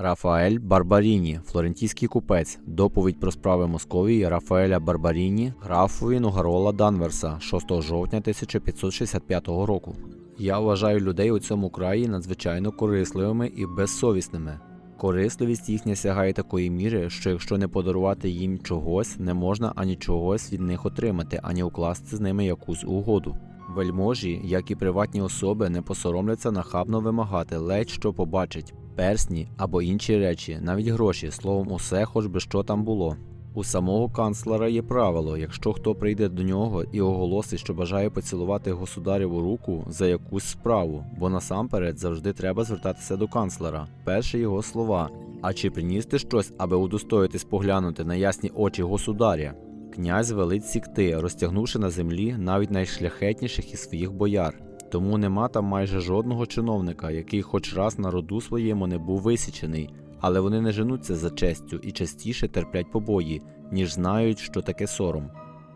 Рафаель Барбаріні, флорентійський купець, доповідь про справи Московії Рафаеля Барбаріні, графові Нугарола Данверса 6 жовтня 1565 року. Я вважаю людей у цьому краї надзвичайно корисливими і безсовісними. Корисливість їхня сягає такої міри, що якщо не подарувати їм чогось, не можна ані чогось від них отримати, ані укласти з ними якусь угоду. Вельможі, як і приватні особи, не посоромляться нахабно вимагати ледь що побачить, персні або інші речі, навіть гроші, словом, усе, хоч би що там було. У самого канцлера є правило: якщо хто прийде до нього і оголосить, що бажає поцілувати государеву руку за якусь справу, бо насамперед завжди треба звертатися до канцлера. Перші його слова. А чи приніс ти щось, аби удостоїтись поглянути на ясні очі государя? Князь велить сікти, розтягнувши на землі навіть найшляхетніших із своїх бояр. Тому нема там майже жодного чиновника, який хоч раз на роду своєму не був висічений, але вони не женуться за честю і частіше терплять побої, ніж знають, що таке сором.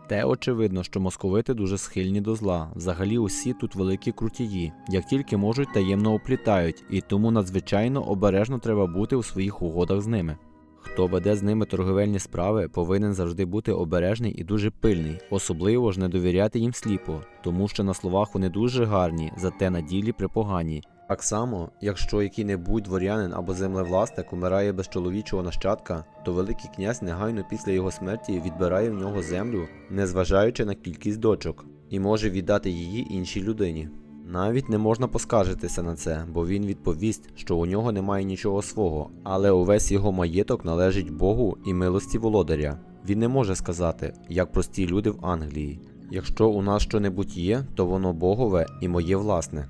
Те очевидно, що московити дуже схильні до зла. Взагалі усі тут великі крутії, як тільки можуть таємно оплітають, і тому надзвичайно обережно треба бути у своїх угодах з ними. Хто веде з ними торговельні справи, повинен завжди бути обережний і дуже пильний, особливо ж не довіряти їм сліпо, тому що на словах вони дуже гарні, зате на ділі припогані. Так само, якщо який-небудь дворянин або землевласник умирає без чоловічого нащадка, то Великий князь негайно після його смерті відбирає в нього землю, незважаючи на кількість дочок, і може віддати її іншій людині. Навіть не можна поскаржитися на це, бо він відповість, що у нього немає нічого свого, але увесь його маєток належить Богу і милості володаря. Він не може сказати, як прості люди в Англії. Якщо у нас щонебудь є, то воно богове і моє власне.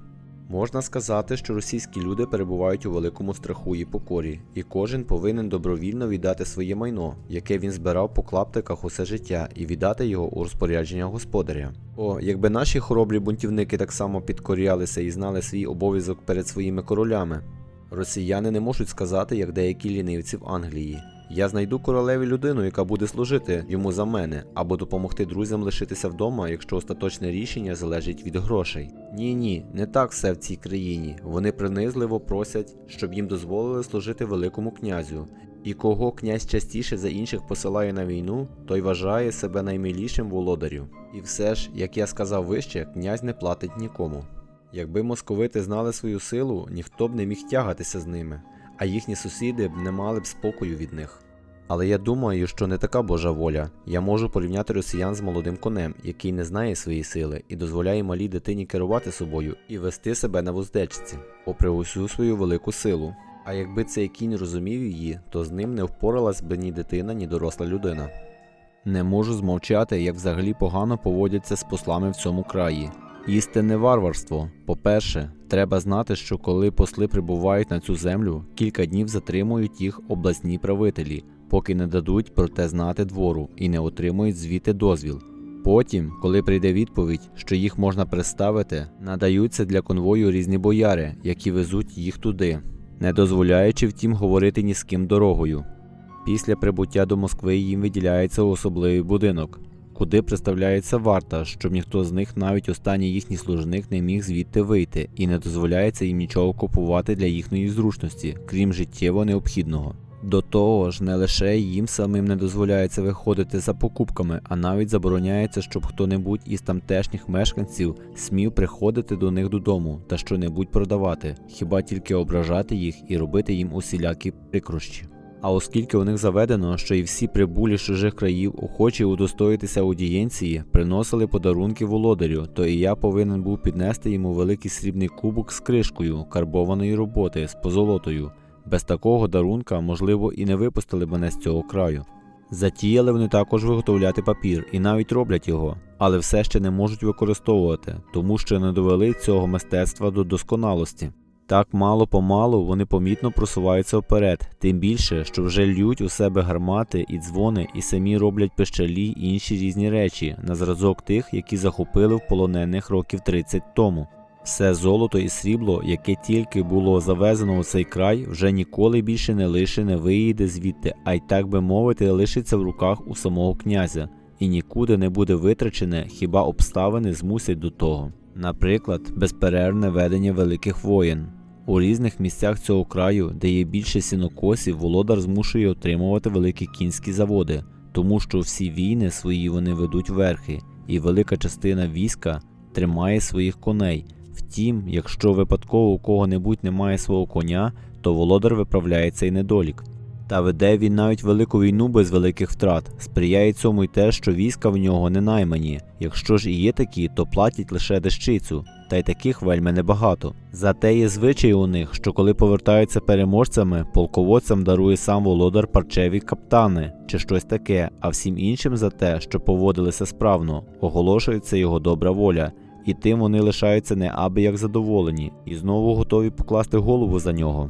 Можна сказати, що російські люди перебувають у великому страху і покорі, і кожен повинен добровільно віддати своє майно, яке він збирав по клаптиках усе життя, і віддати його у розпорядження господаря. О, якби наші хоробрі бунтівники так само підкорялися і знали свій обов'язок перед своїми королями. Росіяни не можуть сказати, як деякі лінивці в Англії. Я знайду королеві людину, яка буде служити йому за мене, або допомогти друзям лишитися вдома, якщо остаточне рішення залежить від грошей. Ні, ні, не так все в цій країні. Вони принизливо просять, щоб їм дозволили служити великому князю. І кого князь частіше за інших посилає на війну, той вважає себе наймилішим володарю. І все ж, як я сказав вище, князь не платить нікому. Якби московити знали свою силу, ніхто б не міг тягатися з ними, а їхні сусіди б не мали б спокою від них. Але я думаю, що не така Божа воля. Я можу порівняти росіян з молодим конем, який не знає своєї сили і дозволяє малій дитині керувати собою і вести себе на вуздечці, попри усю свою велику силу. А якби цей кінь розумів її, то з ним не впоралась би ні дитина, ні доросла людина. Не можу змовчати, як взагалі погано поводяться з послами в цьому краї. Істинне варварство. По-перше, треба знати, що коли посли прибувають на цю землю, кілька днів затримують їх обласні правителі, поки не дадуть про те знати двору і не отримують звідти дозвіл. Потім, коли прийде відповідь, що їх можна представити, надаються для конвою різні бояри, які везуть їх туди, не дозволяючи втім говорити ні з ким дорогою. Після прибуття до Москви їм виділяється особливий будинок, куди представляється варта, щоб ніхто з них, навіть останній їхній служник, не міг звідти вийти, і не дозволяється їм нічого купувати для їхньої зручності, крім життєво необхідного. До того ж, не лише їм самим не дозволяється виходити за покупками, а навіть забороняється, щоб хто-небудь із тамтешніх мешканців смів приходити до них додому та що-небудь продавати, хіба тільки ображати їх і робити їм усілякі прикрощі. А оскільки у них заведено, що і всі прибулі з чужих країв, охочі удостоїтися аудієнції, приносили подарунки володарю, то і я повинен був піднести йому великий срібний кубок з кришкою карбованої роботи з позолотою. Без такого дарунка, можливо, і не випустили мене з цього краю. Затіяли вони також виготовляти папір і навіть роблять його, але все ще не можуть використовувати, тому що не довели цього мистецтва до досконалості. Так мало помалу вони помітно просуваються вперед, тим більше, що вже лють у себе гармати і дзвони, і самі роблять пещалі й інші різні речі на зразок тих, які захопили в полонених років 30 тому. Все золото і срібло, яке тільки було завезено у цей край, вже ніколи більше не лише не виїде звідти, а й так би мовити, лишиться в руках у самого князя, і нікуди не буде витрачене, хіба обставини змусять до того. Наприклад, безперервне ведення великих воєн. У різних місцях цього краю, де є більше сінокосів, володар змушує отримувати великі кінські заводи, тому що всі війни свої вони ведуть верхи, і велика частина війська тримає своїх коней. Втім, якщо випадково у кого-небудь немає свого коня, то володар виправляє цей недолік. Та веде він навіть велику війну без великих втрат. Сприяє цьому й те, що війська в нього не наймані. Якщо ж і є такі, то платять лише дещицю, та й таких вельми небагато. Зате є звичай у них, що коли повертаються переможцями, полководцям дарує сам володар парчеві каптани чи щось таке, а всім іншим за те, що поводилися справно, оголошується його добра воля. І тим вони лишаються неабияк задоволені і знову готові покласти голову за нього.